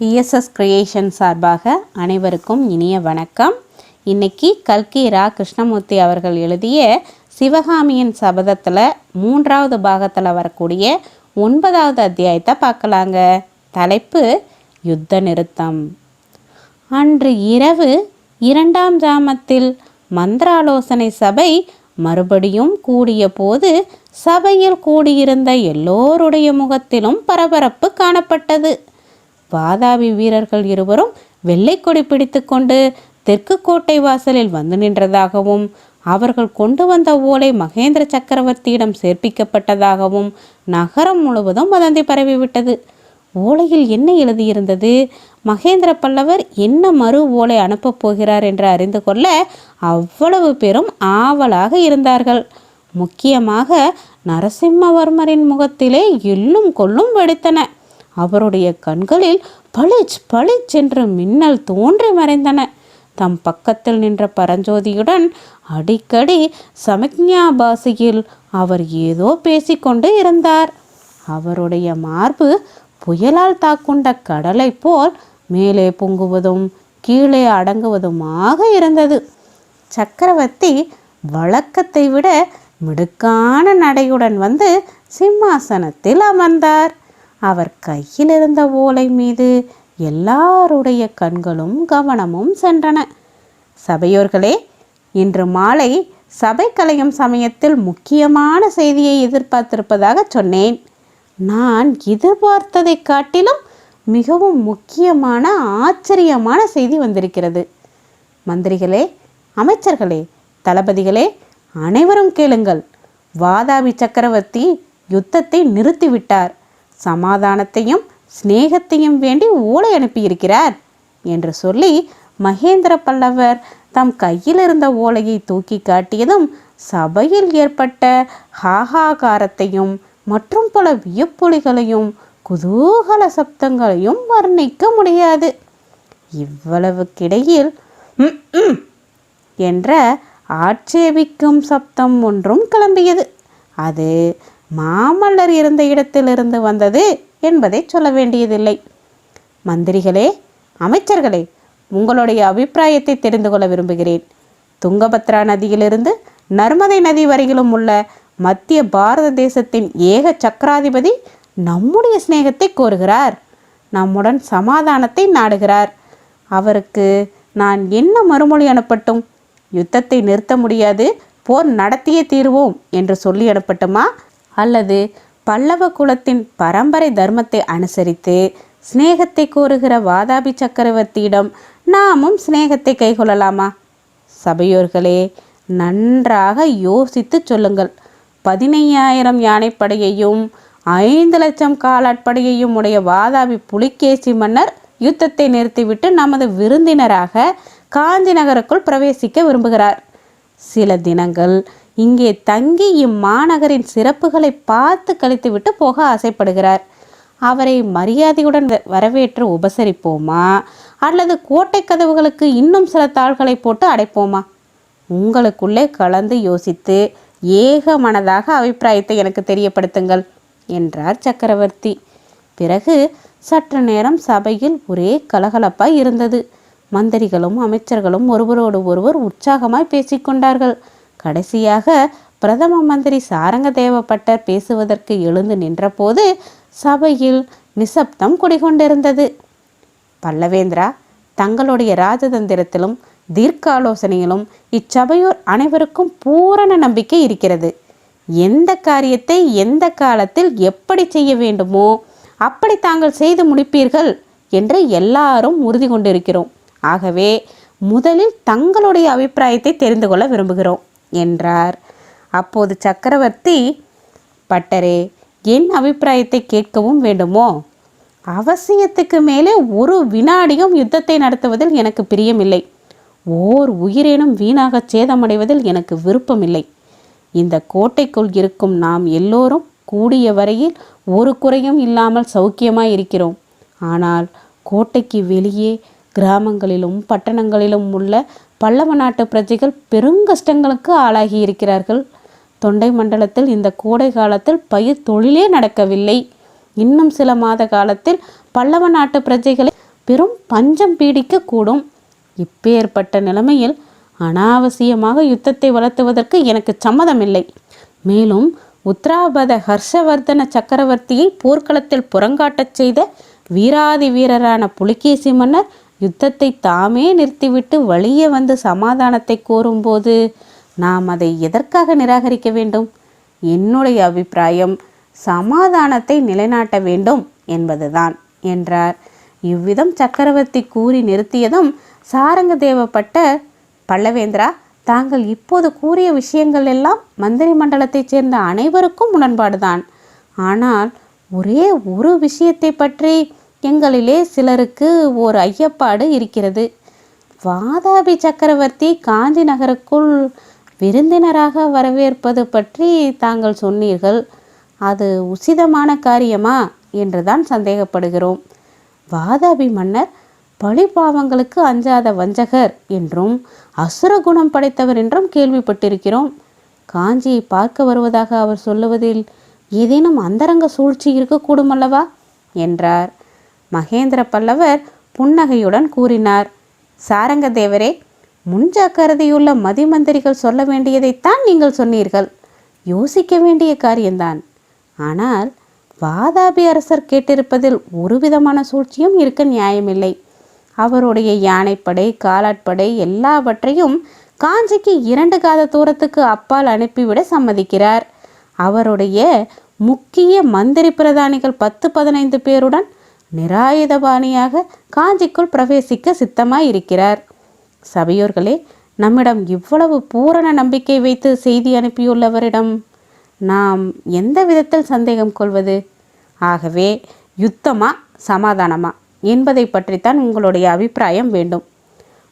BSS creation சார்பாக அனைவருக்கும் இனிய வணக்கம். இன்னைக்கு கல்கி ரா கிருஷ்ணமூர்த்தி அவர்கள் எழுதிய சிவகாமியின் சபதத்தில் மூன்றாவது பாகத்தில் வரக்கூடிய ஒன்பதாவது அத்தியாயத்தை பார்க்கலாங்க. தலைப்பு யுத்த நிறுத்தம். அன்று இரவு இரண்டாம் ஜாமத்தில் மந்திராலோசனை சபை மறுபடியும் கூடிய போது சபையில் கூடியிருந்த எல்லோருடைய முகத்திலும் பரபரப்பு காணப்பட்டது. வாதாபி வீரர்கள் இருவரும் வெள்ளைக்கொடி பிடித்துக்கொண்டு தெற்கு கோட்டை வாசலில் வந்து நின்றதாகவும் அவர்கள் கொண்டு வந்த ஓலை மகேந்திர சக்கரவர்த்தியிடம் சேர்ப்பிக்கப்பட்டதாகவும் நகரம் முழுவதும் வதந்தி பரவிவிட்டது. ஓலையில் என்ன எழுதியிருந்தது? மகேந்திர பல்லவர் என்ன மறு ஓலை அனுப்பப் போகிறார் என்று அறிந்து கொள்ள அவ்வளவு பேரும் ஆவலாக இருந்தார்கள். முக்கியமாக நரசிம்மவர்மரின் முகத்திலே எள்ளும் கொள்ளும் வெடித்தன. அவருடைய கண்களில் பளிச் பளிச் என்று மின்னல் தோன்றி மறைந்தன. தம் பக்கத்தில் நின்ற பரஞ்சோதியுடன் அடிக்கடி சமக்ஞா பாஷையில் அவர் ஏதோ பேசிக்கொண்டு இருந்தார். அவருடைய மார்பு புயலால் தாக்குண்ட கடலை போல் மேலே பொங்குவதும் கீழே அடங்குவதுமாக இருந்தது. சக்கரவர்த்தி வழக்கத்தை விட மிடுக்கான நடையுடன் வந்து சிம்மாசனத்தில் அமர்ந்தார். அவர் கையில் இருந்த ஓலை மீது எல்லாருடைய கண்களும் கவனமும் சென்றன. சபையோர்களே இன்று மாலை சபை கலையும் சமயத்தில் முக்கியமான செய்தியை எதிர்பார்த்திருப்பதாக சொன்னேன். நான் எதிர்பார்த்ததைக் காட்டிலும் மிகவும் முக்கியமான ஆச்சரியமான செய்தி வந்திருக்கிறது. மந்திரிகளே அமைச்சர்களே தளபதிகளே அனைவரும் கேளுங்கள். வாதாபி சக்கரவர்த்தி யுத்தத்தை நிறுத்திவிட்டார். சமாதானத்தையும் சிநேகத்தையும் வேண்டி ஓலை அனுப்பியிருக்கிறார் என்று சொல்லி மகேந்திர பல்லவர் தம் கையில் இருந்த ஓலையை தூக்கி காட்டியதும் சபையில் ஏற்பட்ட ஹாகாகாரத்தையும் மற்றும் பல வியப்பொலிகளையும் குதூகல சப்தங்களையும் வர்ணிக்க முடியாது. இவ்வளவுக்கிடையில் என்ற ஆட்சேபிக்கும் சப்தம் ஒன்றும் கிளம்பியது. அது மாமல்லர் இருந்த இடத்திலிருந்து வந்தது என்பதை சொல்ல வேண்டியதில்லை. மந்திரிகளே அமைச்சர்களே உங்களுடைய அபிப்பிராயத்தை தெரிந்து கொள்ள விரும்புகிறேன். துங்கபத்ரா நதியிலிருந்து நர்மதை நதி வரையிலும் உள்ள மத்திய பாரத தேசத்தின் ஏக சக்கராதிபதி நம்முடைய சிநேகத்தை கோருகிறார். நம்முடன் சமாதானத்தை நாடுகிறார். அவருக்கு நான் என்ன மறுமொழி அனுப்பட்டும்? யுத்தத்தை நிறுத்த முடியாது போர் நடத்தியே தீருவோம் என்று சொல்லி அனுப்பட்டுமா? அல்லது பல்லவ குலத்தின் பரம்பரை தர்மத்தை அனுசரித்து சிநேகத்தை கோருகிற வாதாபி சக்கரவர்த்தியிடம் நாமும் சிநேகத்தை கைகொள்ளலாமா? சபையோர்களே நன்றாக யோசித்து சொல்லுங்கள். பதினையாயிரம் யானைப்படையையும் ஐந்து லட்சம் காலாட்படையையும் உடைய வாதாபி புலிகேசி மன்னர் யுத்தத்தை நிறுத்திவிட்டு நமது விருந்தினராக காஞ்சி நகருக்குள் பிரவேசிக்க விரும்புகிறார். சில தினங்கள் இங்கே தங்கி இம்மாநகரின் சிறப்புகளை பார்த்து கழித்துவிட்டு போக ஆசைப்படுகிறார். அவரை மரியாதையுடன் வ- வரவேற்று உபசரிப்போமா? அல்லது கோட்டை கதவுகளுக்கு இன்னும் சில தாள்களை போட்டு அடைப்போமா? உங்களுக்குள்ளே கலந்து யோசித்து ஏக மனதாக அபிப்பிராயத்தை எனக்கு தெரியப்படுத்துங்கள் என்றார் சக்கரவர்த்தி. பிறகு சற்று நேரம் சபையில் ஒரே கலகலப்பாய் இருந்தது. மந்திரிகளும் அமைச்சர்களும் ஒருவரோடு ஒருவர் உற்சாகமாய் பேசிக்கொண்டார்கள். கடைசியாக பிரதம மந்திரி சாரங்கதேவப்பட்டர் பேசுவதற்கு எழுந்து நின்றபோது சபையில் நிசப்தம் குடிகொண்டிருந்தது. பல்லவேந்திரா தங்களுடைய ராஜதந்திரத்திலும் தீர்க்காலோசனையிலும் இச்சபையோர் அனைவருக்கும் பூரண நம்பிக்கை இருக்கிறது. எந்த காரியத்தை எந்த காலத்தில் எப்படி செய்ய வேண்டுமோ அப்படி தாங்கள் செய்து முடிப்பீர்கள் என்று எல்லாரும் உறுதி கொண்டிருக்கிறோம். ஆகவே முதலில் தங்களுடைய அபிப்பிராயத்தை தெரிந்து கொள்ள விரும்புகிறோம். என்றார். அப்போது சக்கரவர்த்தி பட்டரே என் அபிப்பிராயத்தை கேட்கவும் வேண்டுமோ? அவசியத்துக்கு மேலே ஒரு வினாடியும் யுத்தத்தை நடத்துவதில் எனக்கு பிரியமில்லை. ஓர் உயிரேனும் வீணாக சேதமடைவதில் எனக்கு விருப்பமில்லை. இந்த கோட்டைக்குள் இருக்கும் நாம் எல்லோரும் கூடிய வரையில் ஒரு குறையும் இல்லாமல் சௌக்கியமாய் இருக்கிறோம் ஆனால் கோட்டைக்கு வெளியே கிராமங்களிலும் பட்டணங்களிலும் உள்ள பல்லவ நாட்டு பிரஜைகள் பெருங்கஷ்டங்களுக்கு ஆளாகி இருக்கிறார்கள். தொண்டை மண்டலத்தில் இந்த கோடை காலத்தில் பயிர் தொழிலே நடக்கவில்லை. இன்னும் சில மாத காலத்தில் பல்லவ நாட்டு பிரஜைகளை பெரும் பஞ்சம் பீடிக்கக்கூடும் இப்பேற்பட்ட நிலைமையில் அனாவசியமாக யுத்தத்தை வளர்த்துவதற்கு எனக்கு சம்மதமில்லை. மேலும் உத்தராபத ஹர்ஷவர்தன சக்கரவர்த்தியை போர்க்களத்தில் புறங்காட்டச் செய்த வீராதி வீரரான புலிகேசி மன்னர் யுத்தத்தை தாமே நிறுத்திவிட்டு வழியே வந்து சமாதானத்தை கோரும்போது நாம் அதை எதற்காக நிராகரிக்க வேண்டும்? என்னுடைய அபிப்பிராயம் சமாதானத்தை நிலைநாட்ட வேண்டும் என்பதுதான் என்றார். இவ்விதம் சக்கரவர்த்தி கூறி நிறுத்தியதும் சாரங்க தேவப்பட்ட பல்லவேந்திரா தாங்கள் இப்போது கூறிய விஷயங்கள் எல்லாம் மந்திரி மண்டலத்தைச் சேர்ந்த அனைவருக்கும் உடன்பாடுதான். ஆனால் ஒரே ஒரு விஷயத்தை பற்றி எங்களிலே சிலருக்கு ஒரு ஐயப்பாடு இருக்கிறது. வாதாபி சக்கரவர்த்தி காஞ்சி நகருக்குள் விருந்தினராக வரவேற்பது பற்றி தாங்கள் சொன்னீர்கள். அது உசிதமான காரியமா? என்றுதான் சந்தேகப்படுகிறோம். வாதாபி மன்னர் பழிபாவங்களுக்கு அஞ்சாத வஞ்சகர் என்றும் அசுர குணம் படைத்தவர் என்றும் கேள்விப்பட்டிருக்கிறோம். காஞ்சியை பார்க்க வருவதாக அவர் சொல்லுவதில் ஏதேனும் அந்தரங்க சூழ்ச்சி இருக்கக்கூடும் அல்லவா? என்றார். மகேந்திர பல்லவர் புன்னகையுடன் கூறினார். சாரங்கதேவரே முன்ஜாக்கிரதையுள்ள மதிமந்திரிகள் சொல்ல வேண்டியதைத்தான் நீங்கள் சொன்னீர்கள். யோசிக்க வேண்டிய காரியம்தான். ஆனால் வாதாபி அரசர் கேட்டிருப்பதில் ஒரு விதமான சூழ்ச்சியும் இருக்க நியாயமில்லை. அவருடைய யானைப்படை காலாட்படை எல்லாவற்றையும் காஞ்சிக்கு இரண்டு காத தூரத்துக்கு அப்பால் அனுப்பிவிட சம்மதிக்கிறார். அவருடைய முக்கிய மந்திரி பிரதானிகள் பத்து பதினைந்து பேருடன் நிராயுதபாணியாக காஞ்சிக்குள் பிரவேசிக்க சித்தமாய் இருக்கிறார் சபையோர்களே நம்மிடம் இவ்வளவு பூரண நம்பிக்கை வைத்து செய்தி அனுப்பியுள்ளவரிடம் நாம் எந்த விதத்தில் சந்தேகம் கொள்வது? ஆகவே யுத்தமா சமாதானமா என்பதை பற்றித்தான் உங்களுடைய அபிப்பிராயம் வேண்டும்.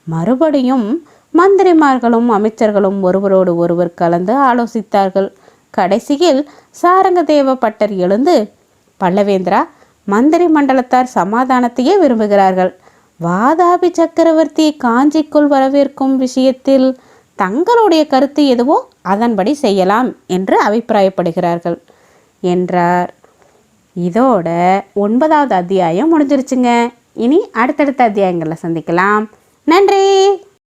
மறுபடியும் மந்திரிமார்களும் அமைச்சர்களும் ஒருவரோடு ஒருவர் கலந்து ஆலோசித்தார்கள். கடைசியில் சாரங்கதேவ பட்டர் எழுந்து பல்லவேந்திரா மந்திரி மண்டலத்தார் சமாதானத்தையே விரும்புகிறார்கள். வாதாபி சக்கரவர்த்தி காஞ்சிக்குள் வரவேற்கும் விஷயத்தில் தங்களுடைய கருத்து எதுவோ அதன்படி செய்யலாம் என்று அபிப்பிராயப்படுகிறார்கள். என்றார். இதோட ஒன்பதாவது அத்தியாயம் முடிஞ்சிருச்சுங்க. இனி அடுத்தடுத்த அத்தியாயங்களில் சந்திக்கலாம். நன்றி!